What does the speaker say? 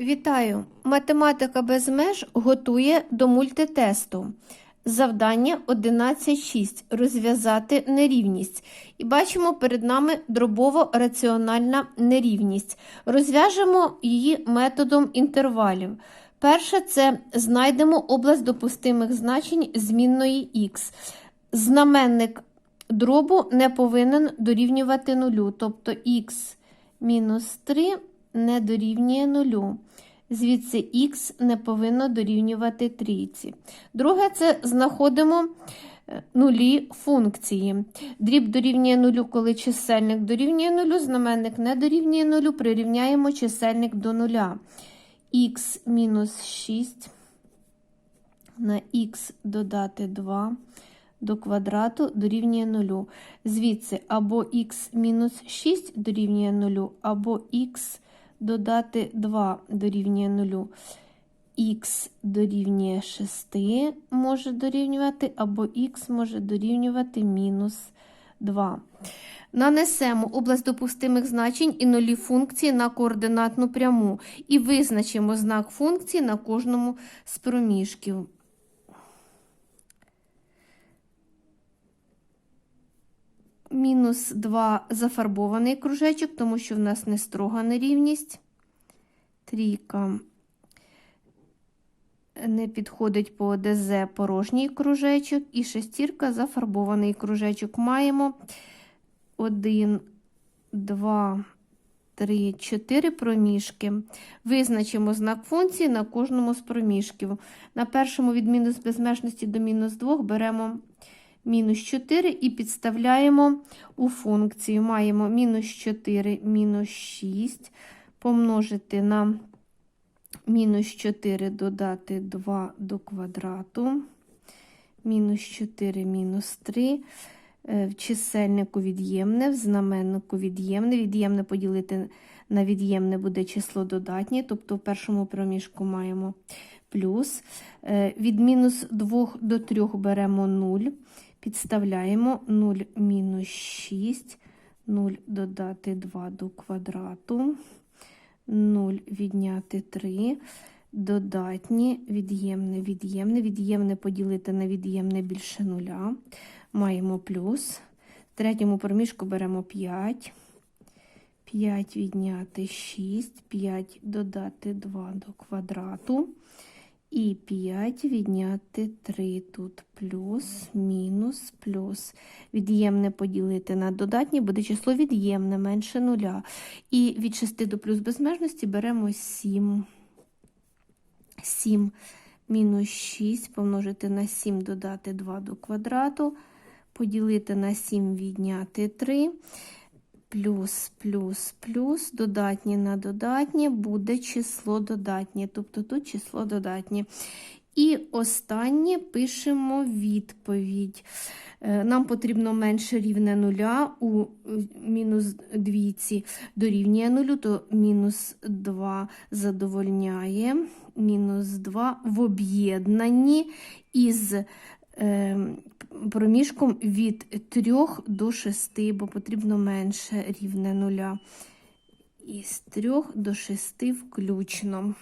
Вітаю! Математика без меж готує до мультитесту. Завдання 11.6. Розв'язати нерівність. І бачимо перед нами дробово-раціональна нерівність. Розв'яжемо її методом інтервалів. Перше це знайдемо область допустимих значень змінної х. Знаменник дробу не повинен дорівнювати нулю, тобто х мінус 3 не дорівнює нулю. Звідси х не повинно дорівнювати трійці. Друге, це знаходимо е, нулі функції. Дріб дорівнює нулю, коли чисельник дорівнює нулю, знаменник не дорівнює нулю, прирівняємо чисельник до нуля. х мінус 6 на х додати 2 до квадрату дорівнює 0. Звідси або х мінус 6 дорівнює 0, або х додати 2 дорівнює 0. х дорівнює 6 може дорівнювати, або х може дорівнювати мінус 2. Нанесемо область допустимих значень і нулі функції на координатну пряму і визначимо знак функції на кожному з проміжків. Мінус 2 зафарбований кружечок, тому що в нас не строга нерівність. Трійка не підходить по ОДЗ порожній кружечок. І шестірка зафарбований кружечок. Маємо 1, 2, 3, 4 проміжки. Визначимо знак функції на кожному з проміжків. На першому від мінус безмежності до мінус 2 беремо мінус 4 і підставляємо у функцію. Маємо мінус 4, мінус 6 помножити на мінус 4 додати 2 до квадрату, мінус 4, мінус 3. В чисельнику від'ємне, в знаменнику від'ємне. Від'ємне поділити на від'ємне буде число додатнє, тобто в першому проміжку маємо плюс. Від мінус 2 до 3 беремо 0. Підставляємо 0 мінус 6, 0 додати 2 до квадрату, 0 відняти 3, додатні, від'ємне, від'ємне, від'ємне поділити на від'ємне більше нуля. Маємо плюс. В третьому проміжку беремо 5, 5 відняти 6, 5 додати 2 до квадрату. І 5 відняти 3 тут плюс, мінус, плюс. Від'ємне поділити на додатнє, буде число від'ємне менше нуля. І від 6 до плюс безмежності беремо 7. 7 мінус 6 помножити на 7 додати 2 до квадрату, поділити на 7 відняти 3 плюс, плюс, плюс, додатнє на додатнє буде число додатнє, тобто тут число додатнє. І останнє пишемо відповідь. Нам потрібно менше рівне нуля у мінус двійці дорівнює нулю, то мінус 2 задовольняє, мінус 2 в об'єднанні із проміжком від 3 до 6, бо потрібно менше рівне нуля. Із 3 до 6 включно.